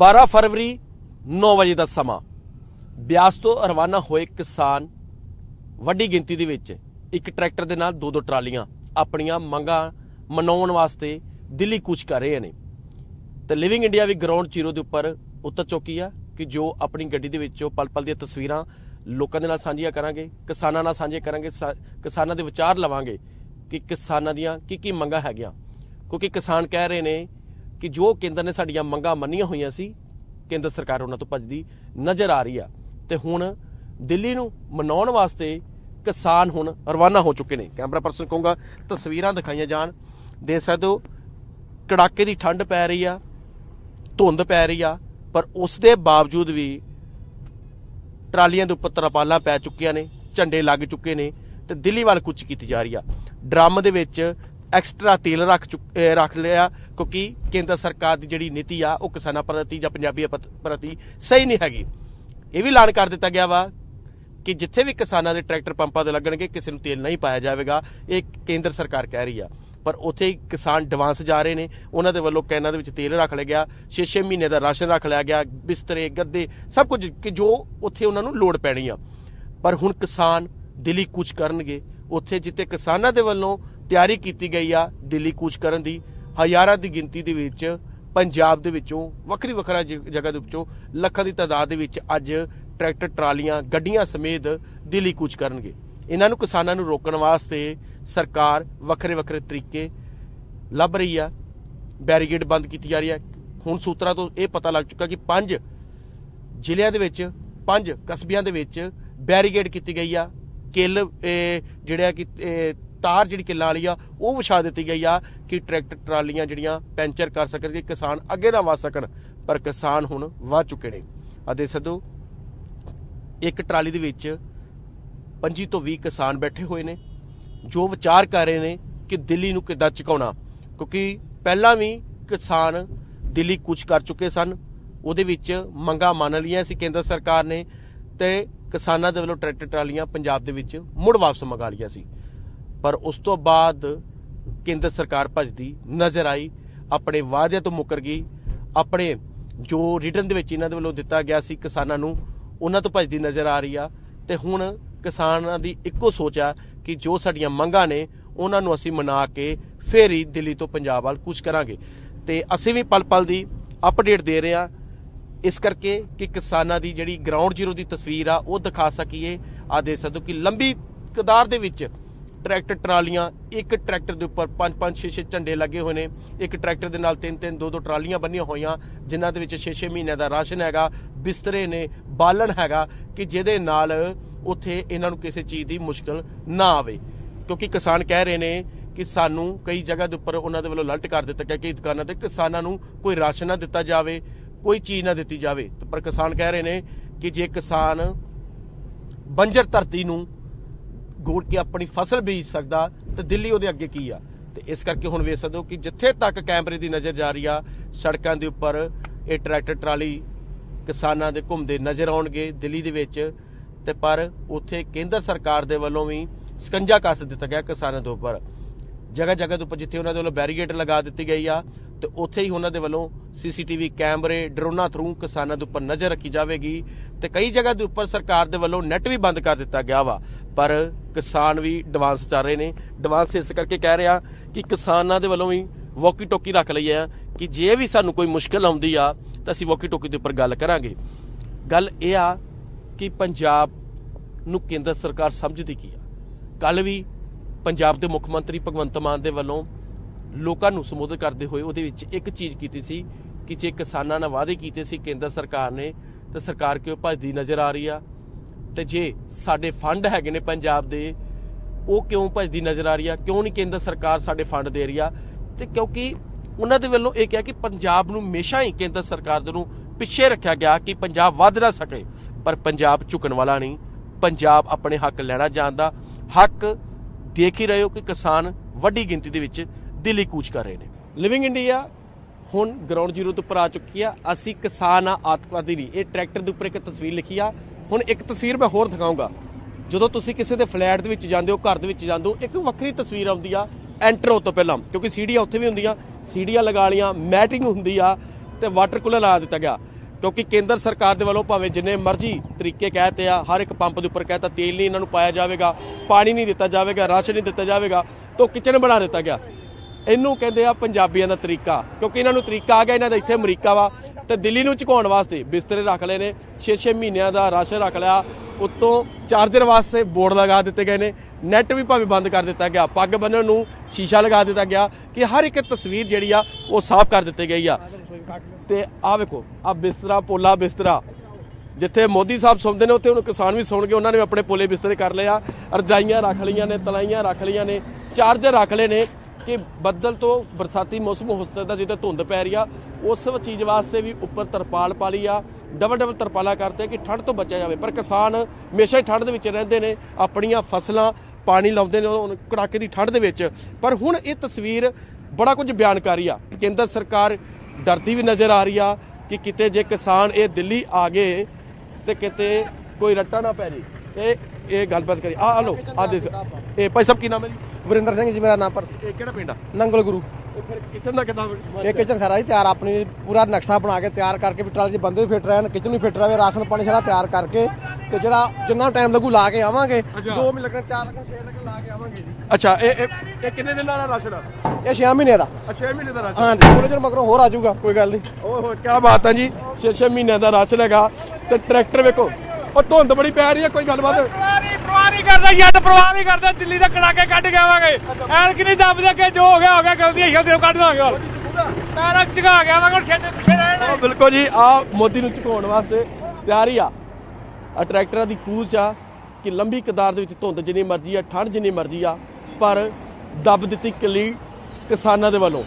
12 ਫਰਵਰੀ 9 ਵਜੇ ਦਾ ਸਮਾਂ। ਬਿਆਸ ਤੋਂ ਰਵਾਨਾ ਹੋਏ ਕਿਸਾਨ ਵੱਡੀ ਗਿਣਤੀ ਦੇ ਵਿੱਚ ਇੱਕ ਟਰੈਕਟਰ ਦੇ ਨਾਲ ਦੋ ਦੋ ਟਰਾਲੀਆਂ ਆਪਣੀਆਂ ਮੰਗਾਂ ਮਨਾਉਣ ਵਾਸਤੇ ਦਿੱਲੀ ਕੂਚ ਕਰ ਰਹੇ ਨੇ। ਤੇ ਲਿਵਿੰਗ ਇੰਡੀਆ ਵੀ ਗਰਾਊਂਡ ਜ਼ੀਰੋ ਦੇ ਉੱਪਰ ਉਤਰ ਚੁੱਕੀ ਆ ਕਿ ਜੋ ਆਪਣੀ ਗੱਡੀ ਦੇ ਵਿੱਚੋਂ ਪਲ ਪਲ ਦੀਆਂ ਤਸਵੀਰਾਂ ਲੋਕਾਂ ਦੇ ਨਾਲ ਸਾਂਝੀਆਂ ਕਰਾਂਗੇ, ਕਿਸਾਨਾਂ ਨਾਲ ਸਾਂਝੇ ਕਰਾਂਗੇ, ਸਾ- ਕਿਸਾਨਾਂ ਦੇ ਵਿਚਾਰ ਲਵਾਂਗੇ ਕਿ ਕਿਸਾਨਾਂ ਦੀਆਂ ਕੀ ਕੀ ਮੰਗਾਂ ਹੈਗੀਆਂ। ਕਿਉਂਕਿ ਕਿਸਾਨ ਕਹਿ ਰਹੇ ਨੇ ਕਿ ਜੋ ਕੇਂਦਰ ਨੇ ਸਾਡੀਆਂ ਮੰਗਾਂ ਮੰਨੀਆਂ ਹੋਈਆਂ ਸੀ, ਕੇਂਦਰ ਸਰਕਾਰ ਉਹਨਾਂ ਤੋਂ ਭੱਜਦੀ ਨਜ਼ਰ ਆ ਰਹੀ ਆ। ਤੇ ਹੁਣ ਦਿੱਲੀ ਨੂੰ ਮਨਾਉਣ ਵਾਸਤੇ ਕਿਸਾਨ ਹੁਣ ਰਵਾਨਾ ਹੋ ਚੁੱਕੇ ਨੇ। ਕੈਮਰਾ ਪਰਸਨ ਕਹੂੰਗਾ, ਤਸਵੀਰਾਂ ਦਿਖਾਈਆਂ ਜਾਣ। ਦੇ ਸਕਦੇ ਹੋ, ਕੜਾਕੇ ਦੀ ਠੰਡ ਪੈ ਰਹੀ ਆ, ਧੁੰਦ ਪੈ ਰਹੀ ਆ, ਪਰ ਉਸ ਦੇ ਬਾਵਜੂਦ ਵੀ ਟਰਾਲੀਆਂ ਦੇ ਉੱਪਰ ਤਰਪਾਲਾਂ ਪੈ ਚੁੱਕੀਆਂ ਨੇ, ਝੰਡੇ ਲੱਗ ਚੁੱਕੇ ਨੇ ਤੇ ਦਿੱਲੀ ਵੱਲ ਕੁਚ ਕੀਤੀ ਜਾ ਰਹੀ ਆ। ਡਰਮ ਦੇ ਵਿੱਚ ਐਕਸਟਰਾ ਤੇਲ ਰੱਖ ਚੁੱਕ- ਰੱਖ ਲਿਆ, ਕਿਉਂਕਿ ਕੇਂਦਰ ਸਰਕਾਰ ਦੀ ਜਿਹੜੀ ਨੀਤੀ ਆ, ਉਹ ਕਿਸਾਨਾਂ ਪ੍ਰਤੀ ਜਾਂ ਪੰਜਾਬੀਆਂ ਪਤ- ਪ੍ਰਤੀ ਸਹੀ ਨਹੀਂ ਹੈਗੀ। ਇਹ ਵੀ ਐਲਾਨ ਕਰ ਦਿੱਤਾ ਗਿਆ ਵਾ ਕਿ ਜਿੱਥੇ ਵੀ ਕਿਸਾਨਾਂ ਦੇ ਟਰੈਕਟਰ ਪੰਪਾਂ ਤੇ ਲੱਗਣਗੇ, ਕਿਸੇ ਨੂੰ ਤੇਲ ਨਹੀਂ ਪਾਇਆ ਜਾਵੇਗਾ। ਇਹ ਕੇਂਦਰ ਸਰਕਾਰ ਕਹਿ ਰਹੀ ਆ। ਪਰ ਉੱਥੇ ਹੀ ਕਿਸਾਨ ਡਿਵਾਂਸ ਜਾ ਰਹੇ ਨੇ। ਉਹਨਾਂ ਦੇ ਵੱਲੋਂ ਕੈਨਾਂ ਦੇ ਵਿੱਚ ਤੇਲ ਰੱਖ ਲਿਆ ਗਿਆ। 6-6 ਮਹੀਨੇ ਦਾ ਰਾਸ਼ਨ ਰੱਖ ਲਿਆ ਗਿਆ। ਬਿਸਤਰੇ, ਗੱਦੇ, ਸਭ ਕੁਝ ਕਿ ਜੋ ਉੱਥੇ ਉਹਨਾਂ ਨੂੰ ਲੋੜ ਪੈਣੀ ਆ। ਪਰ ਹੁਣ ਕਿਸਾਨ ਦਿੱਲੀ ਕੁਝ ਕਰਨਗੇ। ਉੱਥੇ ਜਿੱਥੇ ਕਿਸਾਨਾਂ ਦੇ ਵੱਲੋਂ ਤਿਆਰੀ ਕੀਤੀ ਗਈ ਆ ਦਿੱਲੀ ਕੂਚ ਕਰਨ ਦੀ। ਹਜ਼ਾਰਾਂ ਦੀ ਗਿਣਤੀ ਦੇ ਵਿੱਚ ਪੰਜਾਬ ਦੇ ਵਿੱਚੋਂ, ਵੱਖਰੀ ਵੱਖਰਾ ਜ- ਜਗ੍ਹਾ ਦੇ ਵਿੱਚੋਂ ਲੱਖਾਂ ਦੀ ਤਾਦਾਦ ਦੇ ਵਿੱਚ ਅੱਜ ਟਰੈਕਟਰ, ਟਰਾਲੀਆਂ, ਗੱਡੀਆਂ ਸਮੇਤ ਦਿੱਲੀ ਕੂਚ ਕਰਨਗੇ। ਇਹਨਾਂ ਨੂੰ ਕਿਸਾਨਾਂ ਨੂੰ ਰੋਕਣ ਵਾਸਤੇ ਸਰਕਾਰ ਵੱਖਰੇ ਵੱਖਰੇ ਤਰੀਕੇ ਲੱਭ ਰਹੀ ਆ। ਬੈਰੀਗੇਡ ਬੰਦ ਕੀਤੀ ਜਾ ਰਹੀ ਹੈ ਹੁਣ ਸੂਤਰਾਂ ਤੋਂ ਇਹ ਪਤਾ ਲੱਗ ਚੁੱਕਾ ਕਿ ਪੰਜ ਜ਼ਿਲ੍ਹਿਆਂ ਦੇ ਵਿੱਚ, ਪੰਜ ਕਸਬਿਆਂ ਦੇ ਵਿੱਚ ਬੈਰੀਗੇਡ ਕੀਤੀ ਗਈ ਆ। ਕਿੱਲ, ਇਹ, ਜਿਹੜਾ ਕਿ ਤਾਰ ਜਿਹੜੀ ਕਿੱਲਾਂ ਵਾਲੀ ਆ, ਉਹ ਵਿਛਾ ਦਿੱਤੀ ਗਈ ਆ ਕਿ ਟਰੈਕਟਰ ਟਰਾਲੀਆਂ ਜਿਹੜੀਆਂ ਪੈਂਚਰ ਕਰ ਸਕਣਗੇ ਕਿਸਾਨ ਅੱਗੇ ਨਾ ਵਧ ਸਕਣ, ਪਰ ਕਿਸਾਨ ਹੁਣ ਵਧ ਚੁੱਕੇ ਨੇ। ਅਤੇ ਦੇਖ ਇੱਕ ਟਰਾਲੀ ਦੇ ਵਿੱਚ 25 ਤੋਂ 20 ਕਿਸਾਨ ਬੈਠੇ ਹੋਏ ਨੇ, ਜੋ ਵਿਚਾਰ ਕਰ ਰਹੇ ਨੇ ਕਿ ਦਿੱਲੀ ਨੂੰ ਕਿੱਦਾਂ ਚੁਕਾਉਣਾ, ਕਿਉਂਕਿ ਪਹਿਲਾਂ ਵੀ ਕਿਸਾਨ ਦਿੱਲੀ ਕੁਝ ਕਰ ਚੁੱਕੇ ਸਨ, ਉਹਦੇ ਵਿੱਚ ਮੰਗਾਂ ਮੰਨ ਲਈਆਂ ਸੀ ਕੇਂਦਰ ਸਰਕਾਰ ਨੇ, ਤੇ ਕਿਸਾਨਾਂ ਦੇ ਵੱਲੋਂ ਟਰੈਕਟਰ ਟਰਾਲੀਆਂ ਪੰਜਾਬ ਦੇ ਵਿੱਚ ਮੁੜ ਵਾਪਸ ਮੰਗਾ ਲਈਆਂ ਸੀ। ਪਰ ਉਸ ਤੋਂ ਬਾਅਦ ਕੇਂਦਰ ਸਰਕਾਰ ਭੱਜਦੀ ਨਜ਼ਰ ਆਈ, ਆਪਣੇ ਵਾਅਦਿਆਂ ਤੋਂ ਮੁੱਕਰ ਗਈ, ਆਪਣੇ ਜੋ ਰਿਟਰਨ ਦੇ ਵਿੱਚ ਇਹਨਾਂ ਦੇ ਵੱਲੋਂ ਦਿੱਤਾ ਗਿਆ ਸੀ ਕਿਸਾਨਾਂ ਨੂੰ, ਉਹਨਾਂ ਤੋਂ ਭੱਜਦੀ ਨਜ਼ਰ ਆ ਰਹੀ ਆ। ਤੇ ਹੁਣ ਕਿਸਾਨਾਂ ਦੀ ਇੱਕੋ ਸੋਚ ਆ ਕਿ ਜੋ ਸਾਡੀਆਂ ਮੰਗਾਂ ਨੇ, ਉਹਨਾਂ ਨੂੰ ਅਸੀਂ ਮਨਾ ਕੇ ਫੇਰ ਹੀ ਦਿੱਲੀ ਤੋਂ ਪੰਜਾਬ ਵੱਲ ਕੁਝ ਕਰਾਂਗੇ। ਤੇ ਅਸੀਂ ਵੀ ਪਲ ਪਲ ਦੀ ਅਪਡੇਟ ਦੇ ਰਹੇ ਆ। ਇਸ ਕਰਕੇ ਕਿ ਕਿਸਾਨਾਂ ਦੀ ਜਿਹੜੀ ਗਰਾਊਂਡ ਜ਼ੀਰੋ ਦੀ ਤਸਵੀਰ ਆ, ਉਹ ਦਿਖਾ ਸਕੀਏ ਆ ਦੇ ਸਕਦੇ ਹੋ ਕਿ ਲੰਬੀ ਕਦਾਰ ਦੇ ਵਿੱਚ ਟਰੈਕਟਰ ਟਰਾਲੀਆਂ, ਇੱਕ ਟਰੈਕਟਰ ਦੇ ਉੱਪਰ ਪੰਜ ਪੰਜ, ਛੇ ਛੇ ਝੰਡੇ ਲੱਗੇ ਹੋਏ ਨੇ। ਇੱਕ ਟਰੈਕਟਰ ਦੇ ਨਾਲ ਤਿੰਨ ਤਿੰਨ, ਦੋ ਦੋ ਟਰਾਲੀਆਂ ਬੰਨੀਆਂ ਹੋਈਆਂ, ਜਿਨ੍ਹਾਂ ਦੇ ਵਿੱਚ 6-6 ਮਹੀਨਿਆਂ ਦਾ ਰਾਸ਼ਨ ਹੈਗਾ, ਬਿਸਤਰੇ ਨੇ, ਬਾਲਣ ਹੈਗਾ, ਕਿ ਜਿਹਦੇ ਨਾਲ ਉੱਥੇ ਇਹਨਾਂ ਨੂੰ ਕਿਸੇ ਚੀਜ਼ ਦੀ ਮੁਸ਼ਕਲ ਨਾ ਆਵੇ। ਕਿਉਂਕਿ ਕਿਸਾਨ ਕਹਿ ਰਹੇ ਨੇ ਕਿ ਸਾਨੂੰ ਕਈ ਜਗ੍ਹਾ ਦੇ ਉੱਪਰ ਉਹਨਾਂ ਦੇ ਵੱਲੋਂ ਅਲਰਟ ਕਰ ਦਿੱਤਾ ਗਿਆ ਕਿ ਦੁਕਾਨਾਂ ਤੇ ਕਿਸਾਨਾਂ ਨੂੰ ਕੋਈ ਰਾਸ਼ਨ ਨਾ ਦਿੱਤਾ ਜਾਵੇ, ਕੋਈ ਚੀਜ਼ ਨਾ ਦਿੱਤੀ ਜਾਵੇ। ਪਰ ਕਿਸਾਨ ਕਹਿ ਰਹੇ ਨੇ ਕਿ ਜੇ ਕਿਸਾਨ ਬੰਜਰ ਧਰਤੀ ਨੂੰ ਗੋੜ ਕੇ ਆਪਣੀ ਫਸਲ ਬੀਜ ਸਕਦਾ ਤੇ ਦਿੱਲੀ ਉਹਦੇ ਅੱਗੇ ਕੀ ਆ? ਤੇ ਇਸ ਕਰਕੇ ਹੁਣ ਵੇਖ ਸਕਦੇ ਹੋ ਕਿ ਜਿੱਥੇ ਤੱਕ ਕੈਮਰੇ ਦੀ ਨਜ਼ਰ ਜਾ ਰਹੀ ਆ, ਸੜਕਾਂ ਦੇ ਉੱਪਰ ਇਹ ਟਰੈਕਟਰ ਟਰਾਲੀ ਕਿਸਾਨਾਂ ਦੇ ਘੁੰਮਦੇ ਨਜ਼ਰ ਆਉਣਗੇ ਦਿੱਲੀ ਦੇ ਵਿੱਚ। ਤੇ ਪਰ ਉੱਥੇ ਕੇਂਦਰ ਸਰਕਾਰ ਦੇ ਵੱਲੋਂ ਵੀ ਸਕੰਜਾ ਕੱਸ ਦਿੱਤਾ ਗਿਆ ਕਿਸਾਨਾਂ ਦੇ ਉੱਪਰ। ਜਗ੍ਹਾ ਜਗ੍ਹਾ ਦੇ ਉੱਪਰ ਜਿੱਥੇ ਉਹਨਾਂ ਦੇ ਵੱਲੋਂ ਬੈਰੀਗੇਡ ਲਗਾ ਦਿੱਤੀ ਗਈ ਆ, ਤੇ ਉੱਥੇ ਹੀ ਉਹਨਾਂ ਦੇ ਵੱਲੋਂ ਸੀਸੀਟੀਵੀ ਕੈਮਰੇ ਡਰੋਨਾਂ ਥਰੂ ਕਿਸਾਨਾਂ ਦੇ ਉੱਪਰ ਨਜ਼ਰ ਰੱਖੀ ਜਾਵੇਗੀ। ਤੇ ਕਈ ਜਗ੍ਹਾ ਦੇ ਉੱਪਰ ਸਰਕਾਰ ਦੇ ਵੱਲੋਂ ਨੈਟ ਵੀ ਬੰਦ ਕਰ ਦਿੱਤਾ ਗਿਆ ਵਾ। ਪਰ ਕਿਸਾਨ ਵੀ ਡਿਵਾਂਸ ਚੱਲ ਰਹੇ ਨੇ। ਐਡਵਾਂਸ ਇਸ ਕਰਕੇ ਕਹਿ ਰਿਹਾ ਕਿ ਕਿਸਾਨਾਂ ਦੇ ਵੱਲੋਂ ਵੀ ਵੋਕੀ ਟੋਕੀ ਰੱਖ ਲਈ ਆ ਕਿ ਜੇ ਵੀ ਸਾਨੂੰ ਕੋਈ ਮੁਸ਼ਕਲ ਆਉਂਦੀ ਆ, ਤਾਂ ਅਸੀਂ ਵੋਕੀ ਟੋਕੀ ਦੇ ਉੱਪਰ ਗੱਲ ਕਰਾਂਗੇ। ਗੱਲ ਇਹ ਆ ਕਿ ਪੰਜਾਬ ਨੂੰ ਕੇਂਦਰ ਸਰਕਾਰ ਸਮਝਦੀ ਕੀ ਆ? ਕੱਲ ਵੀ ਪੰਜਾਬ ਦੇ ਮੁੱਖ ਮੰਤਰੀ ਭਗਵੰਤ ਮਾਨ ਦੇ ਵੱਲੋਂ ਲੋਕਾਂ ਨੂੰ ਸੰਬੋਧਿਤ ਕਰਦੇ ਹੋਏ ਉਹਦੇ ਵਿੱਚ ਇੱਕ ਚੀਜ਼ ਕੀਤੀ ਸੀ ਕਿ ਜੇ ਕਿਸਾਨਾਂ ਨਾਲ ਵਾਅਦੇ ਕੀਤੇ ਸੀ ਕੇਂਦਰ ਸਰਕਾਰ ਨੇ, ਤਾਂ ਸਰਕਾਰ ਕਿਉਂ ਭੱਜਦੀ ਨਜ਼ਰ ਆ ਰਹੀ ਆ? ਤੇ ਜੇ ਸਾਡੇ ਫੰਡ ਹੈਗੇ ਨੇ ਪੰਜਾਬ ਦੇ, ਉਹ ਕਿਉਂ ਭੱਜਦੀ ਨਜ਼ਰ ਆ ਰਹੀ ਆ? ਕਿਉਂ ਨਹੀਂ ਕੇਂਦਰ ਸਰਕਾਰ ਸਾਡੇ ਫੰਡ ਦੇ ਰਹੀ ਆ? ਤੇ ਕਿਉਂਕਿ ਉਹਨਾਂ ਦੇ ਵੱਲੋਂ ਇਹ ਕਿਹਾ ਕਿ ਪੰਜਾਬ ਨੂੰ ਹਮੇਸ਼ਾ ਹੀ ਕੇਂਦਰ ਸਰਕਾਰ ਦੇ ਨੂੰ ਪਿੱਛੇ ਰੱਖਿਆ ਗਿਆ ਕਿ ਪੰਜਾਬ ਵੱਧ ਨਾ ਸਕੇ। ਪਰ ਪੰਜਾਬ ਝੁਕਣ ਵਾਲਾ ਨਹੀਂ। ਪੰਜਾਬ ਆਪਣੇ ਹੱਕ ਲੈਣਾ ਜਾਣਦਾ। ਹੱਕ ਦੇਖ ਹੀ ਰਹੇ ਹੋ ਕਿ ਕਿਸਾਨ ਵੱਡੀ ਗਿਣਤੀ ਦੇ ਵਿੱਚ ਦਿੱਲੀ ਕੂਚ ਕਰ ਰਹੇ ਨੇ। ਲਿਵਿੰਗ ਇੰਡੀਆ ਹੁਣ ਗਰਾਊਂਡ ਜ਼ੀਰੋ ਤੋਂ ਉੱਪਰ ਆ ਚੁੱਕੀ ਆ। ਅਸੀਂ ਕਿਸਾਨ ਆ, ਆਤੰਕਵਾਦੀ ਨਹੀਂ। ਇਹ ਟਰੈਕਟਰ ਦੇ ਉੱਪਰ ਇੱਕ ਤਸਵੀਰ ਲਿਖੀ ਆ। ਹੁਣ ਇੱਕ ਤਸਵੀਰ ਮੈਂ ਹੋਰ ਦਿਖਾਉਂਗਾ। ਜਦੋਂ ਤੁਸੀਂ ਕਿਸੇ ਦੇ ਫਲੈਟ ਦੇ ਵਿੱਚ ਜਾਂਦੇ ਹੋ, ਘਰ ਦੇ ਵਿੱਚ ਜਾਂਦੇ ਹੋ, ਇੱਕ ਵੱਖਰੀ ਤਸਵੀਰ ਆਉਂਦੀ ਆ ਐਂਟਰ ਹੋਣ ਤੋਂ ਪਹਿਲਾਂ। ਕਿਉਂਕਿ ਸੀੜੀਆਂ ਉੱਥੇ ਵੀ ਹੁੰਦੀਆਂ, ਸੀੜੀਆਂ ਲਗਾ ਲੀਆਂ ਮੈਟਿੰਗ ਹੁੰਦੀ ਆ ਤੇ ਵਾਟਰ ਕੂਲਰ ਲਾ ਦਿੱਤਾ ਗਿਆ। ਕਿਉਂਕਿ ਕੇਂਦਰ ਸਰਕਾਰ ਦੇ ਵੱਲੋਂ ਭਾਵੇਂ ਜਿੰਨੇ ਮਰਜ਼ੀ ਤਰੀਕੇ ਕਹਤੇ ਆ, ਹਰ ਇੱਕ ਪੰਪ ਦੇ ਉੱਪਰ ਕਹਤਾ ਤੇਲ ਨਹੀਂ ਇਹਨਾਂ ਨੂੰ ਪਾਇਆ ਜਾਵੇਗਾ, ਪਾਣੀ ਨਹੀਂ ਦਿੱਤਾ ਜਾਵੇਗਾ, ਰਾਸ਼ਨ ਨਹੀਂ ਦਿੱਤਾ ਜਾਵੇਗਾ ਤਾਂ ਕਿਚਨ ਬਣਾ ਦਿੱਤਾ ਗਿਆ। ਇਹਨੂੰ ਕਹਿੰਦੇ ਆ ਪੰਜਾਬੀਆਂ ਦਾ ਤਰੀਕਾ, ਕਿਉਂਕਿ ਇਹਨਾਂ ਨੂੰ ਤਰੀਕਾ ਆ ਗਿਆ, ਇਹਨਾਂ ਦਾ ਇੱਥੇ ਅਮਰੀਕਾ ਵਾ। ਤੇ ਦਿੱਲੀ ਨੂੰ ਝੁਕਾਉਣ ਵਾਸਤੇ ਬਿਸਤਰੇ ਰੱਖ ਲਏ ਨੇ 6-6 ਮਹੀਨਿਆਂ ਦਾ ਰਾਸ਼ਨ ਰੱਖ ਲਿਆ। ਉੱਤੋਂ ਚਾਰਜਰ ਵਾਸਤੇ ਬੋਰਡ ਲਗਾ ਦਿੱਤੇ ਗਏ ਨੇ, ਨੈਟ ਵੀ ਭਾਵੇਂ ਬੰਦ ਕਰ ਦਿੱਤਾ ਗਿਆ, ਪੱਗ ਬੰਨਣ ਨੂੰ ਸ਼ੀਸ਼ਾ ਲਗਾ ਦਿੱਤਾ ਗਿਆ, ਕਿ ਹਰ ਇੱਕ ਤਸਵੀਰ ਜਿਹੜੀ ਆ, ਉਹ ਸਾਫ਼ ਕਰ ਦਿੱਤੀ ਗਈ ਆ। ਤੇ ਆ ਵੇਖੋ ਆ ਬਿਸਤਰਾ, ਪੋਲਾ ਬਿਸਤਰਾ। ਜਿੱਥੇ ਮੋਦੀ ਸਾਹਿਬ ਸੌਂਦੇ ਨੇ, ਉੱਥੇ ਹੁਣ ਕਿਸਾਨ ਵੀ ਸੌਣਗੇ, ਉਹਨਾਂ ਨੇ ਆਪਣੇ ਪੋਲੇ ਬਿਸਤਰੇ ਕਰ ਲਏ ਆ। ਰਜਾਈਆਂ ਰੱਖ ਲਈਆਂ ਨੇ, ਤਲਾਈਆਂ ਰੱਖ ਲਈਆਂ ਨੇ, ਚਾਰਜਰ ਰੱਖ ਲਏ ਨੇ। ਕਿ ਬੱਦਲ ਤੋਂ ਬਰਸਾਤੀ ਮੌਸਮ ਹੋ ਸਕਦਾ ਜਿੱਥੇ ਧੁੰਦ ਪੈ ਰਹੀ ਆ, ਉਸ ਚੀਜ਼ ਵਾਸਤੇ ਵੀ ਉੱਪਰ ਤਰਪਾਲ ਪਾ ਲਈ ਆ। ਡਬਲ ਡਬਲ ਤਰਪਾਲਾਂ ਕਰਤੇ ਕਿ ਠੰਡ ਤੋਂ ਬਚਿਆ ਜਾਵੇ। ਪਰ ਕਿਸਾਨ ਹਮੇਸ਼ਾ ਹੀ ਠੰਡ ਦੇ ਵਿੱਚ ਰਹਿੰਦੇ ਨੇ, ਆਪਣੀਆਂ ਫਸਲਾਂ ਪਾਣੀ ਲਾਉਂਦੇ ਨੇ ਕੜਾਕੇ ਦੀ ਠੰਡ ਦੇ ਵਿੱਚ। ਪਰ ਹੁਣ ਇਹ ਤਸਵੀਰ ਬੜਾ ਕੁਝ ਬਿਆਨ ਕਰ ਰਹੀ ਆ। ਕੇਂਦਰ ਸਰਕਾਰ ਡਰਦੀ ਵੀ ਨਜ਼ਰ ਆ ਰਹੀ ਆ ਕਿ ਕਿਤੇ ਜੇ ਕਿਸਾਨ ਇਹ ਦਿੱਲੀ ਆ ਗਏ ਤੇ ਕਿਤੇ ਕੋਈ ਰੱਟਾ ਨਾ ਪੈ ਜੇ। ਇਹ ਇਹ ਗੱਲਬਾਤ ਕਰੀ ਆ ਆ ਲੋ ਆ ਦੇ ਇਹ ਭਾਈ ਸਾਹਿਬ ਕੀ ਨਾਮ ਹੈ ਜੀ? ਵਰਿੰਦਰ ਸਿੰਘ ਜੀ ਮੇਰਾ ਨਾਮ ਪਰ ਇਹ ਕਿਹੜਾ ਪਿੰਡ ਆ? ਨੰਗਲ ਗੁਰੂ। ਕਿੱਥੇ ਦਾ ਕਿਦਾਂ ਇਹ ਕਿਚਨ ਸਾਰਾ ਜੀ ਤਿਆਰ ਆਪਣੀ ਪੂਰਾ ਨਕਸ਼ਾ ਬਣਾ ਕੇ ਤਿਆਰ ਕਰਕੇ ਵੀ ਟਰਾਲੀ 'ਚ ਬੰਦੇ ਵੀ ਫਿੱਟ ਰਹਿਣ ਕਿਚਨ ਵੀ ਫਿੱਟ ਰਹੇ ਰਾਸ਼ਨ ਪਾਣੀ ਸਾਰਾ ਤਿਆਰ ਕਰਕੇ ਤੇ ਜਿਹੜਾ ਜਿੰਨਾ ਟਾਈਮ ਲੱਗੂ ਲਾ ਕੇ ਆਵਾਂਗੇ। ਅੱਛਾ। 2 ਮਹੀਨੇ ਲੱਗਣ 4 ਲੱਗਣ 6 ਲੱਗਣ ਲਾ ਕੇ ਆਵਾਂਗੇ ਜੀ। ਅੱਛਾ ਇਹ ਇਹ ਕਿੰਨੇ ਦਿਨਾਂ ਦਾ ਰਾਸ਼ਨ ਆ? ਇਹ 6 ਮਹੀਨੇ ਦਾ। ਅੱਛਾ 6 ਮਹੀਨੇ ਦਾ ਰਾਸ਼ਨ। ਹਾਂਜੀ ਥੋੜੇ ਦਿਨ ਮਗਰੋਂ ਹੋਰ ਆ ਜਾਊਗਾ ਕੋਈ ਗੱਲ ਨਹੀਂ। ਓਏ ਹੋਏ ਕੀ ਬਾਤ ਹੈ ਜੀ। 6-6 ਮਹੀਨਿਆਂ ਦਾ ਰਾਸ਼ਨ ਹੈਗਾ। ਤੇ ਟਰੈਕਟਰ ਵੇਖੋ ਉਹ ਧੁੰਦ ਬੜੀ ਪੈ ਰਹੀ ਹੈ ਕੋਈ ਗੱਲਬਾਤ? ਪਰਵਾਹ ਪਰਵਾਹ ਕਰਦਾ ਯਾਰ ਤਾਂ ਪਰਵਾਹ ਕਰਦਾ ਦਿੱਲੀ ਦੇ ਕੜਾਕੇ ਕੱਢ ਕੇ ਆਵਾਂਗੇ। ਐਨ ਕਿ ਨਹੀਂ ਦੱਬਦੇ ਕਿ ਜੋ ਹੋ ਗਿਆ ਹੋ ਗਿਆ ਗਲਤੀ ਹੈ ਜਲਦੀ ਕੱਢ ਦਾਂਗੇ ਹੋਰ। ਪੈਰਾਂ ਚਗਾ ਗਿਆ ਹੁਣ ਛੇਤੀ ਪਿੱਛੇ ਰਹਿਣਾ ਬਿਲਕੁਲ ਜੀ ਆ ਮੋਦੀ ਨੂੰ ਝੁਕਾਉਣ ਵਾਸਤੇ ਤਿਆਰੀ ਆ। ਆ ਟਰੈਕਟਰਾਂ ਦੀ ਕੂਚ ਆ ਕਿ ਲੰਬੀ ਕਤਾਰ ਦੇ ਵਿੱਚ ਧੁੰਦ ਜਿੰਨੀ ਮਰਜ਼ੀ ਆ ਠੰਡ ਜਿੰਨੀ ਮਰਜ਼ੀ ਆ ਪਰ ਦੱਬ ਦਿੱਤੀ ਕਲੀ ਕਿਸਾਨਾਂ ਦੇ ਵੱਲੋਂ।